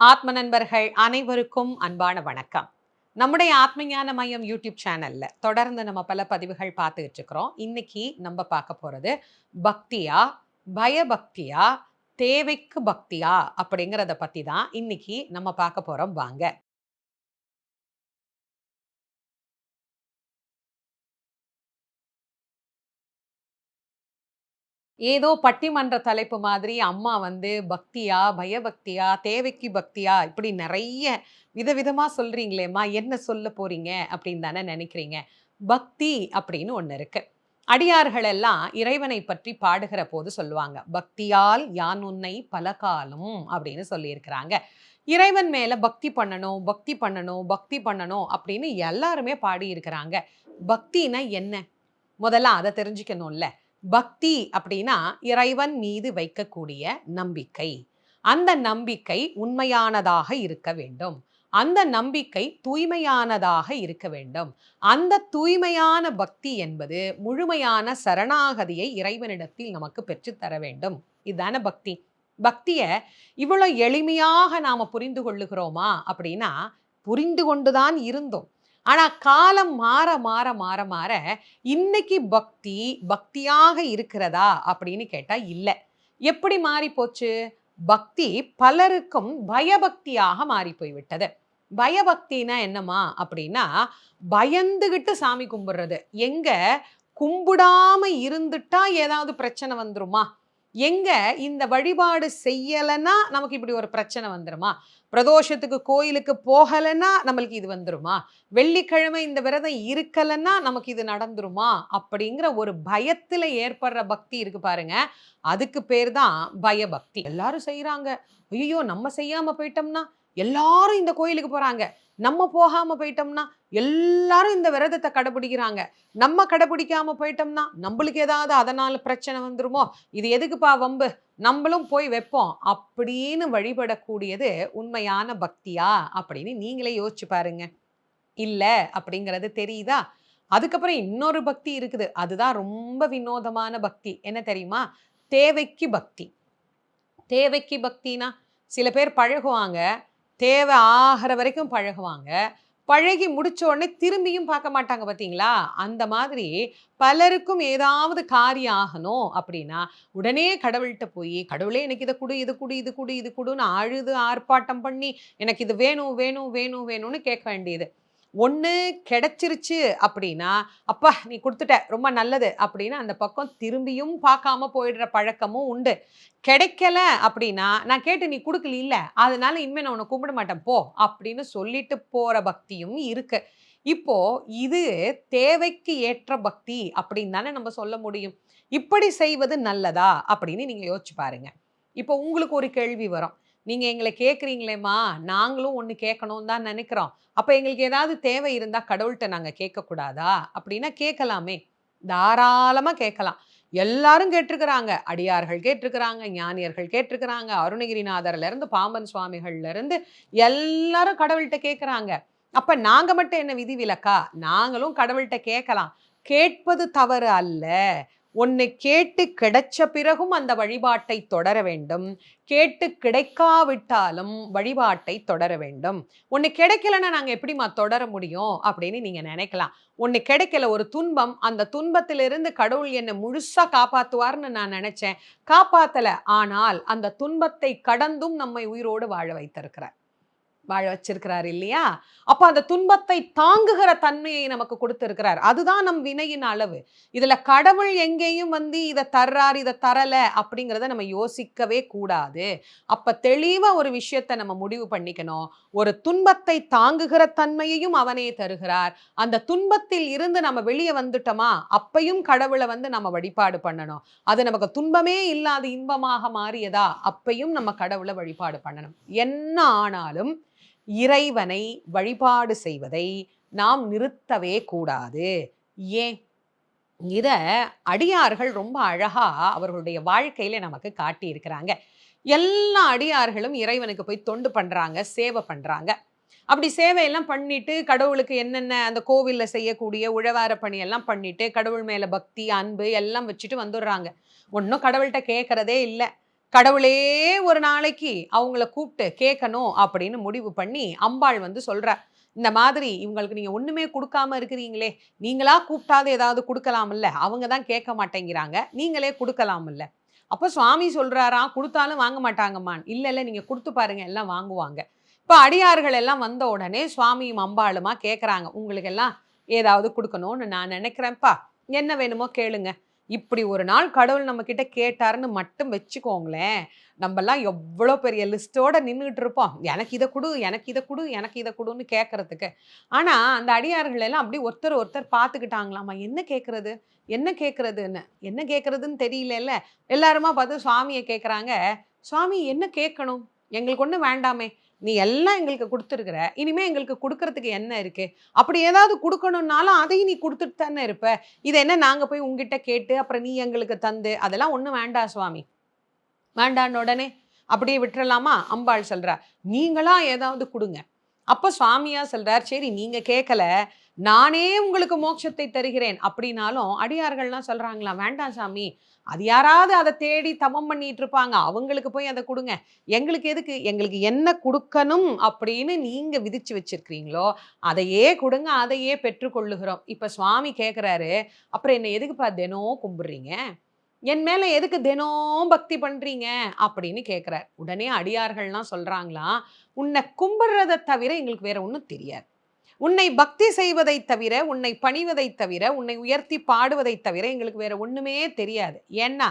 ஆத்ம நண்பர்கள் அனைவருக்கும் அன்பான வணக்கம். நம்முடைய ஆத்மஞான மையம் யூடியூப் சேனல்ல தொடர்ந்து நம்ம பல பதிவுகள் பார்த்துக்கிட்டு இருக்கிறோம். இன்னைக்கு நம்ம பார்க்க போறது பக்தியா பயபக்தியா தேவைக்கு பக்தியா அப்படிங்கிறத பத்தி தான் இன்னைக்கு நம்ம பார்க்க போறோம். வாங்க. ஏதோ பட்டிமன்ற தலைப்பு மாதிரி அம்மா வந்து பக்தியா பயபக்தியா தேவைக்கு பக்தியா இப்படி நிறைய விதவிதமாக சொல்கிறீங்களேம்மா என்ன சொல்ல போகிறீங்க அப்படின்னு தானே நினைக்கிறீங்க. பக்தி அப்படின்னு ஒன்று இருக்குது அடியார்கள் எல்லாம் இறைவனை பற்றி பாடுகிற போது சொல்லுவாங்க பக்தியால் யான் உன்னை பல காலம் அப்படின்னு சொல்லியிருக்கிறாங்க. இறைவன் மேலே பக்தி பண்ணணும் பக்தி பண்ணணும் பக்தி பண்ணணும் அப்படின்னு எல்லாருமே பாடியிருக்கிறாங்க. பக்தினா என்ன? முதல்ல அதை தெரிஞ்சுக்கணும்ல. பக்தி அப்படின்னா இறைவன் மீது வைக்கக்கூடிய நம்பிக்கை. அந்த நம்பிக்கை உண்மையானதாக இருக்க வேண்டும். அந்த நம்பிக்கை தூய்மையானதாக இருக்க வேண்டும். அந்த தூய்மையான பக்தி என்பது முழுமையான சரணாகதியை இறைவனிடத்தில் நமக்கு பெற்றுத்தர வேண்டும். இதுதான பக்தி. பக்தியை இவ்வளோ எளிமையாக நாம் புரிந்து கொள்ளுகிறோமா அப்படின்னா புரிந்து கொண்டுதான் இருந்தோம். ஆனால் காலம் மாற மாற மாற மாற இன்னைக்கு பக்தி பக்தியாக இருக்கிறதா அப்படின்னு கேட்டால் இல்லை. எப்படி மாறி போச்சு? பக்தி பலருக்கும் பயபக்தியாக மாறி போய்விட்டது பயபக்தினா என்னமா அப்படின்னா பயந்துகிட்டு சாமி கும்பிடுறது. எங்க? கும்பிடாம இருந்துட்டா ஏதாவது பிரச்சனை வந்துருமா? எங்கே இந்த வழிபாடு செய்யலைன்னா நமக்கு இப்படி ஒரு பிரச்சனை வந்துருமா? பிரதோஷத்துக்கு கோயிலுக்கு போகலைன்னா நம்மளுக்கு இது வந்துருமா? வெள்ளிக்கிழமை இந்த விரதம் இருக்கலைன்னா நமக்கு இது நடந்துருமா? அப்படிங்கிற ஒரு பயத்தில் ஏற்படுற பக்தி இருக்கு பாருங்க. அதுக்கு பேர் தான் பயபக்தி. எல்லாரும் செய்கிறாங்க ஐயோ நம்ம செய்யாமல் போயிட்டோம்னா எல்லாரும் இந்த கோயிலுக்கு போகிறாங்க நம்ம போகாமல் போயிட்டோம்னா எல்லாரும் இந்த விரதத்தை கடைபிடிக்கிறாங்க. நம்ம கடைபிடிக்காமல் போயிட்டோம்னா நம்மளுக்கு ஏதாவது அதனால் பிரச்சனை வந்துருமோ? இது எதுக்குப்பா வம்பு? நம்மளும் போய் வைப்போம். அப்படின்னு வழிபடக்கூடியது உண்மையான பக்தியா? அப்படின்னு நீங்களே யோசிச்சு பாருங்க. இல்லை அப்படிங்கிறது தெரியுதா? அதுக்கப்புறம் இன்னொரு பக்தி இருக்குது. அதுதான் ரொம்ப வினோதமான பக்தி. என்ன தெரியுமா? தேவைக்கு பக்தி. தேவைக்கு பக்தினா சில பேர் பழகுவாங்க. தேவை ஆகிற வரைக்கும் பழகுவாங்க. பழகி முடிச்ச உடனே திரும்பியும் பார்க்க மாட்டாங்க பார்த்தீங்களா? அந்த மாதிரி பலருக்கும் ஏதாவது காரியம் ஆகணும் அப்படின்னா உடனே கடவுள்கிட்ட போய் கடவுளே எனக்கு இதை கொடு இது கொடு இது கொடு இது கொடுன்னு அழுது ஆர்ப்பாட்டம் பண்ணி எனக்கு இது வேணும் வேணும் வேணும் வேணும்னு கேட்க வேண்டியது. ஒன்று கிடைச்சிருச்சு அப்படின்னா அப்பா நீ கொடுத்துட்ட ரொம்ப நல்லது அப்படின்னு அந்த பக்கம் திரும்பியும் பார்க்காம போயிடுற பழக்கமும் உண்டு. கிடைக்கல அப்படின்னா நான் கேட்டு நீ கொடுக்கல இல்லை அதனால இனிமேல் நான் உன்னை கும்பிட மாட்டேன் போ அப்படின்னு சொல்லிட்டு போகிற பக்தியும் இருக்கு. இப்போ இது தேவைக்கு ஏற்ற பக்தி அப்படின்னு தானே நம்ம சொல்ல முடியும். இப்படி செய்வது நல்லதா அப்படின்னு நீங்கள் யோசிச்சு பாருங்க. இப்போ உங்களுக்கு ஒரு கேள்வி வரும். நீங்கள் எங்களை கேட்குறீங்களேம்மா நாங்களும் ஒன்று கேட்கணும்னு தான் நினைக்கிறோம். அப்போ எங்களுக்கு ஏதாவது தேவை இருந்தால் கடவுள்கிட்ட நாங்கள் கேட்கக்கூடாதா? அப்படின்னா கேட்கலாமே. தாராளமாக கேட்கலாம். எல்லாரும் கேட்டிருக்கிறாங்க. அடியார்கள் கேட்டிருக்கிறாங்க ஞானியர்கள் கேட்டிருக்கிறாங்க. அருணகிரிநாதர்லேருந்து பாம்பன் சுவாமிகள்லேருந்து எல்லாரும் கடவுள்கிட்ட கேட்குறாங்க. அப்போ நாங்கள் மட்டும் என்ன விதி விலக்கா? நாங்களும் கடவுள்கிட்ட கேட்கலாம். கேட்பது தவறு அல்ல. ஒன்று கேட்டு கிடைச்ச பிறகும் அந்த வழிபாட்டை தொடர வேண்டும். கேட்டு கிடைக்காவிட்டாலும் வழிபாட்டை தொடர வேண்டும். ஒன்று கிடைக்கலன்னா நாங்கள் எப்படிமா தொடர முடியும்? அப்படின்னு நீங்கள் நினைக்கலாம். ஒன்று கிடைக்கல ஒரு துன்பம் அந்த துன்பத்திலிருந்து கடவுள் என்னை முழுசாக காப்பாற்றுவார்னு நான் நினச்சேன். காப்பாற்றலை ஆனால் அந்த துன்பத்தை கடந்தும் நம்மை உயிரோடு வாழ வைத்திருக்கிறார். வாழ வச்சிருக்கிறார் இல்லையா? அப்போ அந்த துன்பத்தை தாங்குகிற தன்மையை நமக்கு கொடுத்துருக்கிறார். அதுதான் நம் வினையின் அளவு. இதுல கடவுள் எங்கேயும் வந்து இதை தர்றார் இதை தரல அப்படிங்கிறத நம்ம யோசிக்கவே கூடாது. அப்ப தெளிவா ஒரு விஷயத்தை நம்ம முடிவு பண்ணிக்கணும். ஒரு துன்பத்தை தாங்குகிற தன்மையையும் அவனே தருகிறார். அந்த துன்பத்தில் இருந்து நம்ம வெளியே வந்துட்டோமா? அப்பையும் கடவுளை வந்து நம்ம வழிபாடு பண்ணணும். அது நமக்கு துன்பமே இல்லாத இன்பமாக மாறியதா? அப்பையும் நம்ம கடவுளை வழிபாடு பண்ணணும். என்ன ஆனாலும் இறைவனை வழிபாடு செய்வதை நாம் நிறுத்தவே கூடாது. ஏன்? இத அடியார்கள் ரொம்ப அழகா அவர்களுடைய வாழ்க்கையில நமக்கு காட்டியிருக்கிறாங்க. எல்லா அடியார்களும் இறைவனுக்கு போய் தொண்டு பண்றாங்க சேவை பண்றாங்க. அப்படி சேவையெல்லாம் பண்ணிட்டு கடவுளுக்கு என்னென்ன அந்த கோவிலில் செய்யக்கூடிய உழவார பணியெல்லாம் பண்ணிட்டு கடவுள் மேலே பக்தி அன்பு எல்லாம் வச்சுட்டு வந்துடுறாங்க. ஒன்றும் கடவுள்கிட்ட கேட்கறதே இல்லை. கடவுளே ஒரு நாளைக்கு அவங்கள கூப்பிட்டு கேட்கணும் அப்படின்னு முடிவு பண்ணி அம்பாள் வந்து சொல்கிறார் இந்த மாதிரி இவங்களுக்கு நீங்கள் ஒன்றுமே கொடுக்காம இருக்கிறீங்களே நீங்களா கூப்பிட்டாது ஏதாவது கொடுக்கலாமில்ல அவங்க தான் கேட்க மாட்டேங்கிறாங்க நீங்களே கொடுக்கலாமில்ல அப்போ சுவாமி சொல்கிறாராம் கொடுத்தாலும் வாங்க மாட்டாங்கம்மான். இல்லை இல்லை நீங்கள் கொடுத்து பாருங்க எல்லாம் வாங்குவாங்க. இப்போ அடியார்கள் எல்லாம் வந்த உடனே சுவாமியும் அம்பாளுமா கேட்குறாங்க உங்களுக்கு எல்லாம் ஏதாவது கொடுக்கணும்னு நான் நினைக்கிறேன்ப்பா என்ன வேணுமோ கேளுங்க. இப்படி ஒரு நாள் கடவுள் நம்ம கிட்ட கேட்டாருன்னு மட்டும் வச்சுக்கோங்களேன் நம்மலாம் எவ்வளோ பெரிய லிஸ்ட்டோட நின்றுட்டு இருப்போம். எனக்கு இதை கொடு எனக்கு இதை கொடு எனக்கு இதை கொடுன்னு கேட்கறதுக்கு. ஆனால் அந்த அடியார்கள் எல்லாம் அப்படி ஒருத்தர் ஒருத்தர் பார்த்துக்கிட்டாங்களாமா? என்ன கேட்கறது? என்ன கேட்கறதுன்னு? என்ன கேட்கறதுன்னு தெரியலல்ல. எல்லாருமா பார்த்து சுவாமியை கேட்குறாங்க. சுவாமி என்ன கேட்கணும்? எங்களுக்கு ஒன்றும் வேண்டாமே. நீ எல்லாம் எங்களுக்கு கொடுத்துருக்குற. இனிமே எங்களுக்கு கொடுக்கறதுக்கு என்ன இருக்கு? அப்படி ஏதாவது கொடுக்கணும்னாலும் அதையும் நீ கொடுத்துட்டு தானே இருப்ப. இதை என்ன நாங்கள் போய் உங்ககிட்ட கேட்டு அப்புறம் நீ எங்களுக்கு தந்து அதெல்லாம் ஒன்றும் வேண்டாம் சுவாமி. வேண்டான்னு உடனே அப்படியே விட்டுறலாமா? அம்பாள் சொல்கிறா நீங்களா ஏதாவது கொடுங்க. அப்போ சுவாமியா சொல்றார் சரி நீங்க கேட்கல நானே உங்களுக்கு மோட்சத்தை தருகிறேன். அப்படின்னாலும் அடியார்கள்லாம் சொல்கிறாங்களா வேண்டாம் சாமி. அது யாராவது அதை தேடி தமம் பண்ணிட்டு இருப்பாங்க அவங்களுக்கு போய் அதை கொடுங்க. எங்களுக்கு எதுக்கு? எங்களுக்கு என்ன கொடுக்கணும் அப்படின்னு நீங்க விதிச்சு வச்சிருக்கிறீங்களோ அதையே கொடுங்க அதையே பெற்றுக்கொள்ளுகிறோம். இப்ப சுவாமி கேட்குறாரு அப்புறம் என்ன எதுக்குப்பா தினம் கும்பிடுறீங்க? என் மேல எதுக்கு தினம் பக்தி பண்றீங்க? அப்படின்னு கேட்குறார் உடனே அடியார்கள்லாம் சொல்றாங்களாம் உன்னை கும்பிடுறதை தவிர எங்களுக்கு வேற ஒன்றும் தெரியாது. உன்னை பக்தி செய்வதை தவிர உன்னை பணிவதை தவிர உன்னை உயர்த்தி பாடுவதை தவிர எங்களுக்கு வேற ஒண்ணுமே தெரியாது. ஏன்னா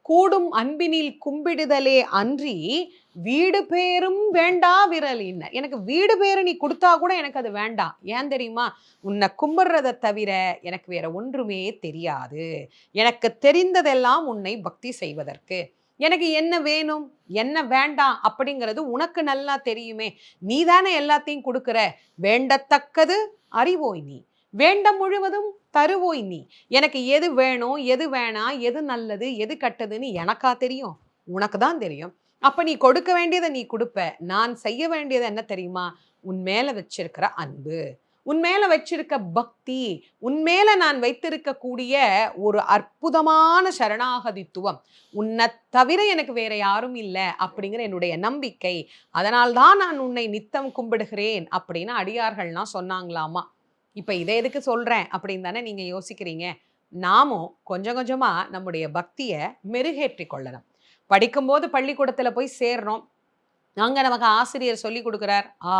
கூடும் அன்பினில் கும்பிடுதலே அன்றி வீடு பேரும் வேண்டா விரலின். எனக்கு வீடு பேரு நீ கொடுத்தா கூட எனக்கு அது வேண்டாம் ஏன் தெரியுமா? உன்னை கும்பிடுறதை தவிர எனக்கு வேற ஒன்றுமே தெரியாது. எனக்கு தெரிந்ததெல்லாம் உன்னை பக்தி செய்வதற்கு. எனக்கு என்ன வேணும் என்ன வேண்டாம் அப்படிங்கிறது உனக்கு நல்லா தெரியுமே. நீ தானே எல்லாத்தையும் கொடுக்குற. வேண்டத்தக்கது அறிவோய் நீ. வேண்ட முழுவதும் தருவோய் நீ. எனக்கு எது வேணும் எது வேணாம் எது நல்லது எது கட்டதுன்னு எனக்கா தெரியும். உனக்கு தான் தெரியும். அப்போ நீ கொடுக்க வேண்டியதை நீ கொடுப்ப. நான் செய்ய வேண்டியது என்ன தெரியுமா? உன் மேலே வச்சிருக்கிற அன்பு. உன் மேல வச்சிருக்க பக்தி உன் மேல நான் வைத்திருக்கக்கூடிய ஒரு அற்புதமான சரணாகதித்துவம் உன்னை தவிர எனக்கு வேற யாரும் இல்லை அப்படிங்கிற என்னுடைய நம்பிக்கை. அதனால்தான் நான் உன்னை நித்தம் கும்பிடுகிறேன் அப்படின்னு அடியார்கள்லாம் சொன்னாங்களாமா? இப்போ இதை எதுக்கு சொல்கிறேன் அப்படின்னு தானே நீங்கள் யோசிக்கிறீங்க. நாமும் கொஞ்சம் கொஞ்சமாக நம்முடைய பக்தியை மெருகேற்றி கொள்ளணும் படிக்கும்போது பள்ளிக்கூடத்தில் போய் சேர்றோம். அங்கே நமக்கு ஆசிரியர் சொல்லி கொடுக்குறார் ஆ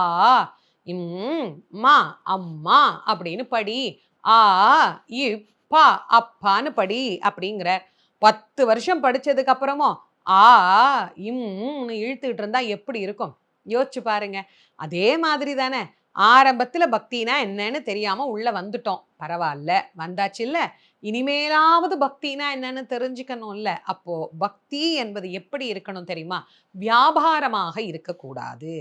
இம் மா அம்மா அப்படின்னு படி ஆ இப்பா அப்பான்னு படி அப்படிங்கிறார் பத்து வருஷம் படித்ததுக்கு அப்புறமும் ஆ இம்னு இழுத்துக்கிட்டு இருந்தா எப்படி இருக்கும்? யோசிச்சு பாருங்க. அதே மாதிரி தானே. ஆரம்பத்தில் பக்தினா என்னன்னு தெரியாம உள்ள வந்துட்டோம். பரவாயில்ல வந்தாச்சு இல்ல. இனிமேலாவது பக்தினா என்னன்னு தெரிஞ்சுக்கணும்ல அப்போ பக்தி என்பது எப்படி இருக்கணும் தெரியுமா? வியாபாரமாக இருக்கக்கூடாது.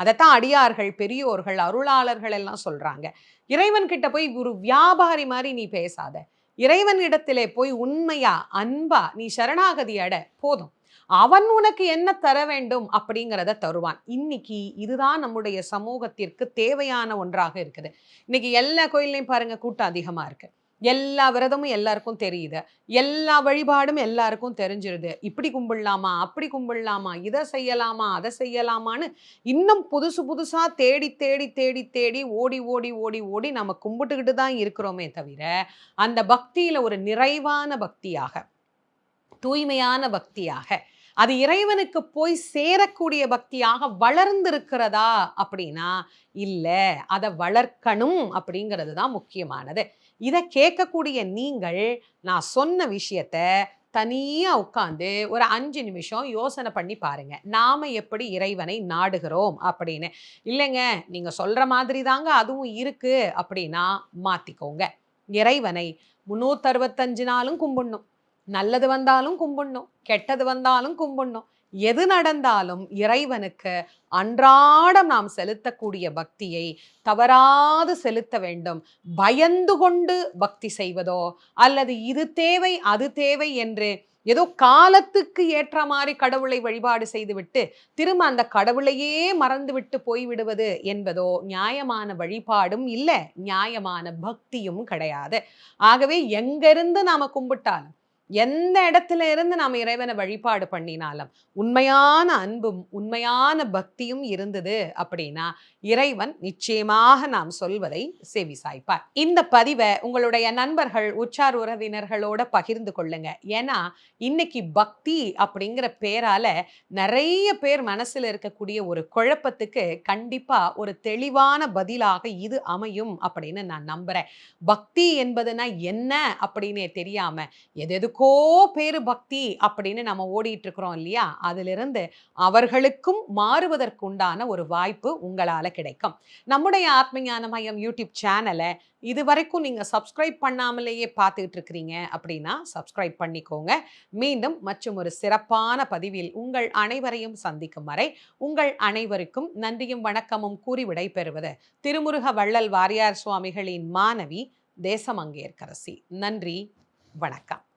அதைத்தான் அடியார்கள் பெரியோர்கள் அருளாளர்கள் எல்லாம் சொல்றாங்க. இறைவன் கிட்ட போய் ஒரு வியாபாரி மாதிரி நீ பேசாத. இறைவன் இடத்திலே போய் உண்மையா அன்பா நீ சரணாகதி அட போதும். அவன் உனக்கு என்ன தர வேண்டும் அப்படிங்கிறத தருவான். இன்னைக்கு இதுதான் நம்முடைய சமூகத்திற்கு தேவையான ஒன்றாக இருக்குது. இன்னைக்கு எல்லா கோயில்லையும் பாருங்க கூட்டம் அதிகமா இருக்கு. எல்லா விரதமும் எல்லாருக்கும் தெரியுது. எல்லா வழிபாடும் எல்லாருக்கும் தெரிஞ்சிருது. இப்படி கும்பிடலாமா? அப்படி கும்பிடலாமா? இதை செய்யலாமா? அதை செய்யலாமான்னு இன்னும் புதுசு புதுசாக தேடி தேடி தேடி தேடி ஓடி ஓடி ஓடி ஓடி நம்ம கும்பிட்டுக்கிட்டு தான் இருக்கிறோமே தவிர அந்த பக்தியில் ஒரு நிறைவான பக்தியாக தூய்மையான பக்தியாக அது இறைவனுக்கு போய் சேரக்கூடிய பக்தியாக வளர்ந்திருக்கிறதா அப்படின்னா இல்லை அதை வளர்க்கணும் அப்படிங்கிறது தான் முக்கியமானது. இதை கேட்கக்கூடிய நீங்கள் நான் சொன்ன விஷயத்த தனியாக உட்காந்து ஒரு அஞ்சு நிமிஷம் யோசனை பண்ணி பாருங்க. நாம எப்படி இறைவனை நாடுகிறோம் அப்படின்னு. இல்லைங்க நீங்கள் சொல்கிற மாதிரி தாங்க அதுவும் இருக்குது அப்படின்னா மாற்றிக்கோங்க இறைவனை முந்நூற்றறுபத்தஞ்சு நாளும் கும்பிடணும். நல்லது வந்தாலும் கும்பிடணும். கெட்டது வந்தாலும் கும்பிடணும். எது நடந்தாலும் இறைவனுக்கு அன்றாடம் நாம் செலுத்தக்கூடிய பக்தியை தவறாது செலுத்த வேண்டும். பயந்து கொண்டு பக்தி செய்வதோ அல்லது இது தேவை அது தேவை என்று ஏதோ காலத்துக்கு ஏற்ற மாதிரி கடவுளை வழிபாடு செய்துவிட்டு திரும்ப அந்த கடவுளையே மறந்துவிட்டு போய்விடுவது என்பதோ நியாயமான வழிபாடும் இல்லை. நியாயமான பக்தியும் கிடையாது. ஆகவே எங்கிருந்து நாம் கும்பிட்டாலும் எந்த இடத்துல இருந்து நாம் இறைவனை வழிபாடு பண்ணினாலும் உண்மையான அன்பும் உண்மையான பக்தியும் இருந்தது அப்படின்னா இறைவன் நிச்சயமாக நாம் சொல்வதை செவி சாய்ப்பார் இந்த பதிவை உங்களுடைய நண்பர்கள் உச்சார் உறவினர்களோட பகிர்ந்து கொள்ளுங்க. ஏன்னா இன்னைக்கு பக்தி அப்படிங்கிற பேரால நிறைய பேர் மனசில் இருக்கக்கூடிய ஒரு குழப்பத்துக்கு கண்டிப்பா ஒரு தெளிவான பதிலாக இது அமையும் அப்படின்னு நான் நம்புறேன். பக்தி என்பதுனா என்ன அப்படின்னே தெரியாம எது பேரு பக்தி அப்படின்னு நம்ம ஓடிட்டு இருக்கிறோம் இல்லையா? அதிலிருந்து அவர்களுக்கும் மாறுவதற்குண்டான ஒரு வாய்ப்பு உங்களால் கிடைக்கும். நம்முடைய ஆத்மஞான மையம் யூடியூப் சேனலை இது வரைக்கும் நீங்க சப்ஸ்கிரைப் பண்ணாமலேயே பார்த்துக்கிட்டு இருக்கிறீங்க அப்படின்னா சப்ஸ்கிரைப் பண்ணிக்கோங்க. மீண்டும் மற்றும் ஒரு சிறப்பான பதிவில் உங்கள் அனைவரையும் சந்திக்கும் வரை உங்கள் அனைவருக்கும் நன்றியும் வணக்கமும் கூறி விடைபெறுவது திருமுருக வள்ளல் வாரியார் சுவாமிகளின் மாணவி தேசமங்கேற்கரசி. நன்றி வணக்கம்.